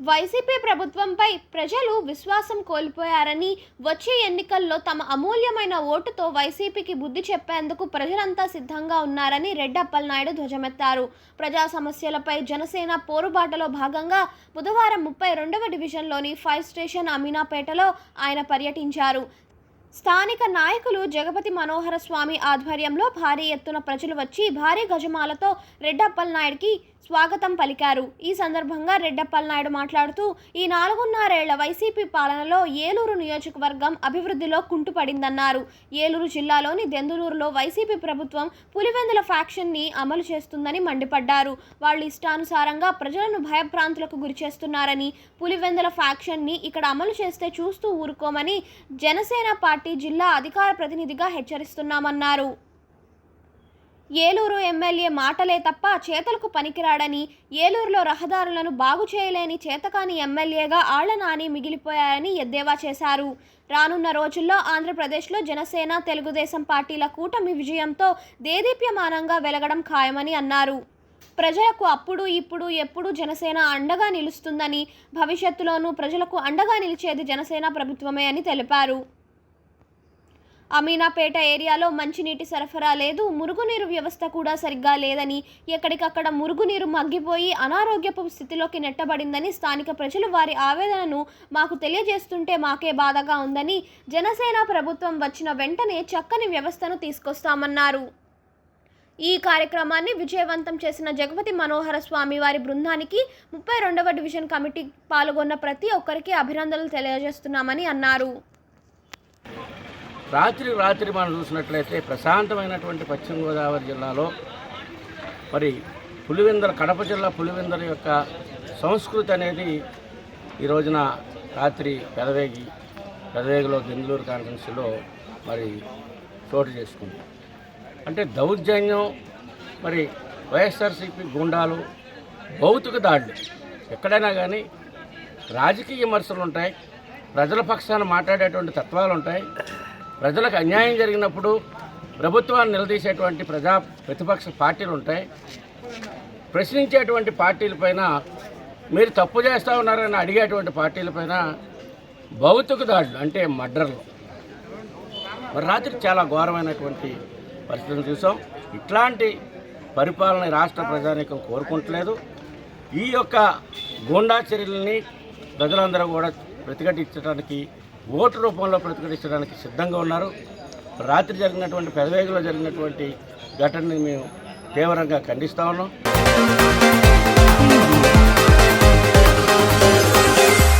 YCP ప్రభుత్వంపై ప్రజలు విశ్వాసం కోల్పోయారని వచ్చే ఎన్నికల్లో తమ అమూల్యమైన ఓటుతో వైసీపీకి బుద్ధి చెప్పేందుకు ప్రజలంతా సిద్ధంగా ఉన్నారని రెడ్డప్పలనాయుడు ధ్వజమెత్తారు. ప్రజా సమస్యలపై జనసేన పోరుబాటలో భాగంగా బుధవారం ముప్పై రెండవ డివిజన్లోని ఫైర్ స్టేషన్ అమీనాపేటలో ఆయన పర్యటించారు. స్థానిక నాయకులు జగపతి మనోహర స్వామి ఆధ్వర్యంలో భారీ ఎత్తున ప్రజలు వచ్చి భారీ గజమాలతో రెడ్డప్పలనాయుడికి స్వాగతం పలికారు. ఈ సందర్భంగా రెడ్డప్పలనాయుడు మాట్లాడుతూ ఈ నాలుగున్నరేళ్ళ వైసీపీ పాలనలో ఏలూరు నియోజకవర్గం అభివృద్ధిలో కుంటుపడిందన్నారు. ఏలూరు జిల్లాలోని దెందులూరులో వైసీపీ ప్రభుత్వం పులివెందుల ఫ్యాక్షన్ని అమలు చేస్తుందని మండిపడ్డారు. వాళ్ళు ఇష్టానుసారంగా ప్రజలను భయభ్రాంతులకు గురి చేస్తున్నారని పులివెందుల ఫ్యాక్షన్ని ఇక్కడ అమలు చేస్తే చూస్తూ ఊరుకోమని జనసేన పార్టీ జిల్లా అధికార ప్రతినిధిగా హెచ్చరిస్తున్నామన్నారు. ఏలూరు ఎమ్మెల్యే మాటలే తప్ప చేతలకు పనికిరాడని ఏలూరులో రహదారులను బాగు చేయలేని చేతకాని ఎమ్మెల్యేగా ఆళ్ళ నాని మిగిలిపోయారని ఎద్దేవా చేశారు. రానున్న రోజుల్లో ఆంధ్రప్రదేశ్లో జనసేన తెలుగుదేశం పార్టీల కూటమి విజయంతో దేదీప్యమానంగా వెలగడం ఖాయమని అన్నారు. ప్రజలకు అప్పుడు ఇప్పుడు ఎప్పుడు జనసేన అండగా నిలుస్తుందని భవిష్యత్తులోనూ ప్రజలకు అండగా నిలిచేది జనసేన ప్రభుత్వమే అని తెలిపారు. అమీనాపేట ఏరియాలో మంచినీటి సరఫరా లేదు మురుగునీరు వ్యవస్థ కూడా సరిగ్గా లేదని ఎక్కడికక్కడ మురుగునీరు మగ్గిపోయి అనారోగ్యపు స్థితిలోకి నెట్టబడిందని స్థానిక ప్రజలు వారి ఆవేదనను మాకు తెలియజేస్తుంటే మాకే బాధగా ఉందని జనసేన ప్రభుత్వం వచ్చిన వెంటనే చక్కని వ్యవస్థను తీసుకొస్తామన్నారు. ఈ కార్యక్రమాన్ని విజయవంతం చేసిన జగపతి మనోహర స్వామి వారి బృందానికి ముప్పై రెండవ డివిజన్ కమిటీ పాల్గొన్న ప్రతి ఒక్కరికి అభినందనలు తెలియజేస్తున్నామని అన్నారు. రాత్రి రాత్రి మనం చూసినట్లయితే ప్రశాంతమైనటువంటి పశ్చిమ గోదావరి జిల్లాలో మరి పులివెందల కడప జిల్లా పులివెందల యొక్క సంస్కృతి అనేది ఈ రోజున రాత్రి పెదవేగి పెదవేగిలో బెంగళూరు కాన్ఫరెన్స్లో మరి చోటు చేసుకుంది. అంటే దౌర్జన్యం మరి వైఎస్ఆర్సీపీ గుండాలు భౌతిక దాడులు. ఎక్కడైనా కానీ రాజకీయ విమర్శలు ఉంటాయి ప్రజల పక్షాన మాట్లాడేటువంటి తత్వాలు ఉంటాయి ప్రజలకు అన్యాయం జరిగినప్పుడు ప్రభుత్వాన్ని నిలదీసేటువంటి ప్రజా ప్రతిపక్ష పార్టీలు ఉంటాయి. ప్రశ్నించేటువంటి పార్టీలపైన మీరు తప్పు చేస్తూ ఉన్నారని అడిగేటువంటి పార్టీలపైన భౌతిక దాడులు అంటే మర్డర్లు. మరి రాత్రి చాలా ఘోరమైనటువంటి పరిస్థితులు చూసాం. ఇట్లాంటి పరిపాలన రాష్ట్ర ప్రజానీకం కోరుకుంటలేదు. ఈ యొక్క గూండా చర్యలని ప్రజలందరూ కూడా ప్రతిఘటించడానికి ఓటు రూపంలో ప్రతిఘటించడానికి సిద్ధంగా ఉన్నారు. రాత్రి జరిగినటువంటి పెదవేగలో జరిగినటువంటి ఘటనని మేము తీవ్రంగా ఖండిస్తా ఉన్నాం.